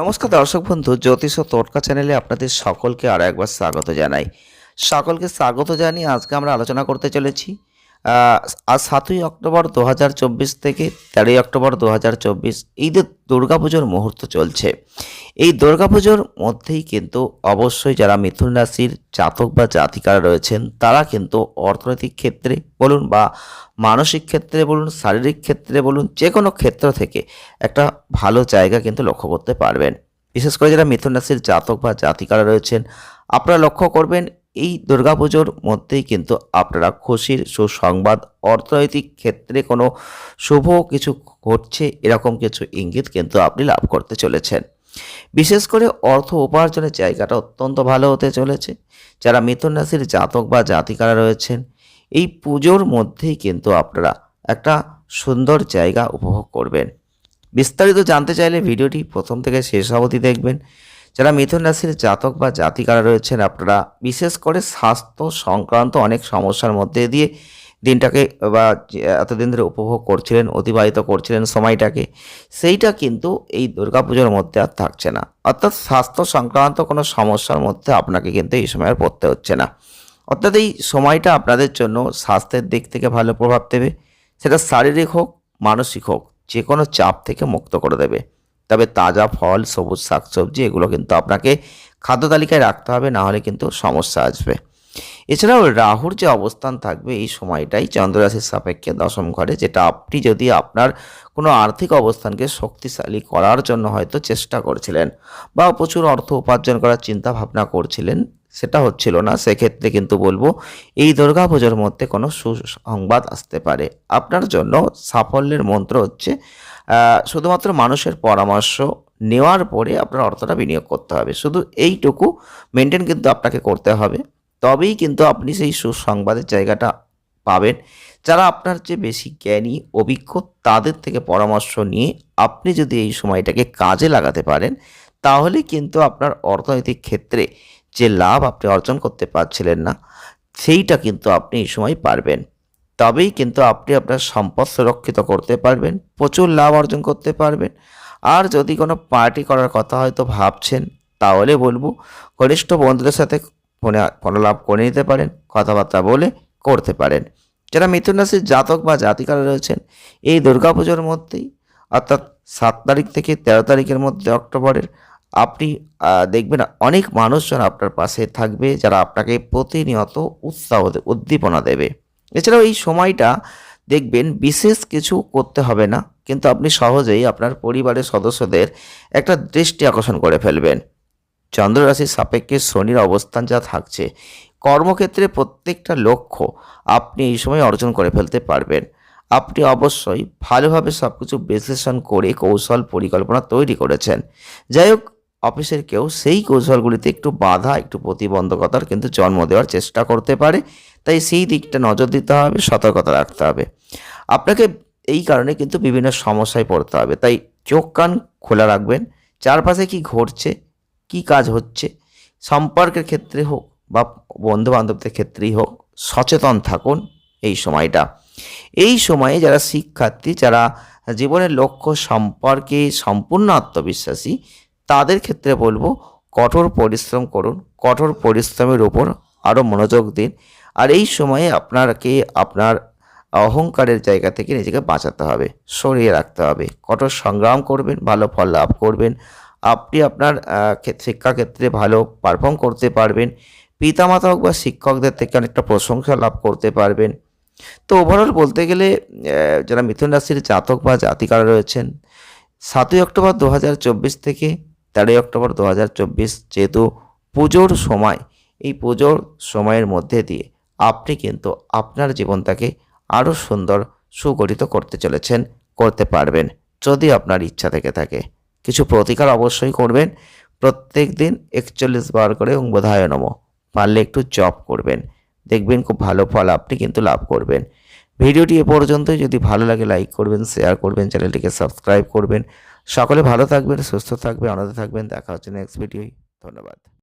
নমস্কার দর্শক বন্ধু, জ্যোতিষ ও তোটকা চ্যানেলে আপনাদের সকলকে আরও একবার স্বাগত জানাই। সকলকে স্বাগত জানিয়ে আজকে আমরা আলোচনা করতে চলেছি। আজ সাতই অক্টোবর দু হাজার চব্বিশ থেকে তেরোই অক্টোবর দু ঈদের দুর্গাপুজোর মুহূর্ত চলছে। এই দুর্গাপুজোর মধ্যেই কিন্তু অবশ্যই যারা মিথুন রাশির জাতক বা জাতিকারা রয়েছেন, তারা কিন্তু অর্থনৈতিক ক্ষেত্রে বলুন বা মানসিক ক্ষেত্রে বলুন, শারীরিক ক্ষেত্রে বলুন যে কোনো ক্ষেত্র থেকে একটা ভালো জায়গা কিন্তু লক্ষ্য করতে পারবেন। বিশেষ করে যারা মিথুন রাশির জাতক বা জাতিকারা রয়েছেন, আপনারা লক্ষ্য করবেন এই দুর্গাপুজোর মধ্যেই কিন্তু আপনারা খুশির সুসংবাদ, অর্থনৈতিক ক্ষেত্রে কোনো শুভ কিছু ঘটছে, এরকম কিছু ইঙ্গিত কিন্তু আপনি লাভ করতে চলেছেন। বিশেষ করে অর্থ উপার্জনের জায়গাটা অত্যন্ত ভালো হতে চলেছে। যারা মিথুন রাশির জাতক বা জাতিকারা রয়েছেন, এই পুজোর মধ্যেই কিন্তু আপনারা একটা সুন্দর জায়গা উপভোগ করবেন। বিস্তারিত জানতে চাইলে ভিডিওটি প্রথম থেকে শেষ অবধি দেখবেন। যারা মিথুন রাশির জাতক বা জাতিকারা রয়েছেন, আপনারা বিশেষ করে স্বাস্থ্য সংক্রান্ত অনেক সমস্যার মধ্যে দিয়ে দিনটাকে বা এতদিন ধরে উপভোগ করছিলেন, অতিবাহিত করছিলেন সময়টাকে, সেইটা কিন্তু এই দুর্গাপুজোর মধ্যে আর থাকছে না। অর্থাৎ স্বাস্থ্য সংক্রান্ত কোনো সমস্যার মধ্যে আপনাকে কিন্তু এই সময় আর পড়তে হচ্ছে না। অর্থাৎ এই সময়টা আপনাদের জন্য স্বাস্থ্যের দিক থেকে ভালো প্রভাব দেবে। সেটা শারীরিক হোক, মানসিক হোক যে কোনো চাপ থেকে মুক্ত করে দেবে। তবে তাজা ফল, সবুজ শাকসবজি, এগুলো কিন্তু আপনাকে খাদ্য তালিকায় রাখতে হবে না হলে কিন্তু সমস্যা আসবে। এছাড়াও রাহুর যে অবস্থান থাকবে এই সময়টাই চন্দ্ররাশির সাপেক্ষে দশম ঘরে, যেটা আপনি যদি আপনার কোনো আর্থিক অবস্থানকে শক্তিশালী করার জন্য হয়তো চেষ্টা করছিলেন বা প্রচুর অর্থ উপার্জন করার চিন্তা ভাবনা করছিলেন, সেটা হচ্ছিল না। সেক্ষেত্রে কিন্তু বলব, এই দুর্গাপুজোর মধ্যে কোনো সুসংবাদ আসতে পারে। আপনার জন্য সাফল্যের মন্ত্র হচ্ছে শুধুমাত্র মানুষের পরামর্শ নেওয়ার পরে আপনার অর্থটা বিনিয়োগ করতে হবে। শুধু এইটুকু মেনটেন কিন্তু আপনাকে করতে হবে। তবেই কিন্তু আপনি সেই সুসংবাদের জায়গাটা পাবেন। যারা আপনার চেয়ে বেশি জ্ঞানী, অভিজ্ঞ, তাদের থেকে পরামর্শ নিয়ে আপনি যদি এই সময়টাকে কাজে লাগাতে পারেন, তাহলে কিন্তু আপনার অর্থনৈতিক ক্ষেত্রে যে লাভ আপনি অর্জন করতে পারছিলেন না, সেইটা কিন্তু আপনি এই সময় পারবেন। তবেই কিন্তু আপনি আপনার সম্পদ সুরক্ষিত করতে পারবেন, প্রচুর লাভ অর্জন করতে পারবেন। আর যদি কোনো পার্টি করার কথা হয়তো ভাবছেন, তাহলে বলব, ঘনিষ্ঠ বন্ধুদের সাথে ফোনে ফোনলাভ করে নিতে পারেন, কথাবার্তা বলে করতে পারেন। যারা মিথুন রাশির জাতক বা জাতিকারা রয়েছেন, এই দুর্গাপুজোর মধ্যেই, অর্থাৎ সাত তারিখ থেকে তেরো তারিখের মধ্যে অক্টোবরের, আপনি দেখবেন অনেক মানুষজন আপনার পাশে থাকবে, যারা আপনাকে প্রতিনিয়ত উৎসাহ উদ্দীপনা দেবে। এছাড়াও এই সময়টা দেখবেন বিশেষ কিছু করতে হবে না, কিন্তু আপনি সহজেই আপনার পরিবারের সদস্যদের একটা দৃষ্টি আকর্ষণ করে ফেলবেন। চন্দ্র রাশির সাপেক্ষে শনির অবস্থান যা থাকছে, কর্মক্ষেত্রে প্রত্যেকটা লক্ষ্য আপনি এই সময় অর্জন করে ফেলতে পারবেন। আপনি অবশ্যই ভালোভাবে সব কিছু বিশ্লেষণ করে কৌশল পরিকল্পনা তৈরি করেছেন। যাই হোক, অফিসের কেউ সেই কৌশলগুলিতে একটু বাধা, একটু প্রতিবন্ধকতার কিন্তু জন্ম দেওয়ার চেষ্টা করতে পারে। তাই সেই দিকটা নজর দিতে হবে, সতর্কতা রাখতে হবে। আপনাকে এই কারণে কিন্তু বিভিন্ন সমস্যায় পড়তে হবে। তাই চোখ কান খোলা রাখবেন। চারপাশে কি ঘটছে কি কাজ হচ্ছে? সম্পর্কের ক্ষেত্রে হোক বা বন্ধু বান্ধবদের ক্ষেত্রেই হোক, সচেতন থাকুন এই সময়টা। এই সময়ে যারা শিক্ষার্থী, যারা জীবনের লক্ষ্য, সম্পর্কে সম্পূর্ণ আত্মবিশ্বাসী, তাদের ক্ষেত্রে বলব, কঠোর পরিশ্রম করুন, কঠোর পরিশ্রমের উপর আরও মনোযোগ দিন। আর এই সময়ে আপনাকে আপনার অহংকারের জায়গা থেকে নিজেকে বাঁচাতে হবে, সরিয়ে রাখতে হবে। কঠোর সংগ্রাম করবেন, ভালো ফল লাভ করবেন। আপনি আপনার শিক্ষাক্ষেত্রে ভালো পারফর্ম করতে পারবেন। পিতামাতা হোক বা শিক্ষকদের থেকে অনেকটা প্রশংসা লাভ করতে পারবেন। তো ওভারঅল বলতে গেলে যারা মিথুন রাশির জাতক বা জাতিকারা রয়েছেন, সাতই অক্টোবর দু হাজার চব্বিশ থেকে তেরোই অক্টোবর দু হাজার চব্বিশ যেহেতু পুজোর সময়, এই পুজোর সময়ের মধ্যে দিয়ে আপনি কিন্তু আপনার জীবনটাকে আরও সুন্দর সুগঠিত করতে চলেছেন, করতে পারবেন, যদি আপনার ইচ্ছা থেকে থাকে। কিছু প্রতিকার অবশ্যই করবেন। প্রত্যেক দিন একচল্লিশ বার করে এবং বোধায় নম। পারলে একটু জপ করবেন। দেখবেন খুব ভালো ফল আপনি কিন্তু লাভ করবেন। ভিডিওটি এ পর্যন্তই। যদি ভালো লাগে লাইক করবেন, শেয়ার করবেন, চ্যানেলটিকে সাবস্ক্রাইব করবেন। সকলে ভালো থাকবেন, সুস্থ থাকবেন আনন্দে থাকবেন। দেখা হচ্ছে নেক্সট ভিডিওই ধন্যবাদ।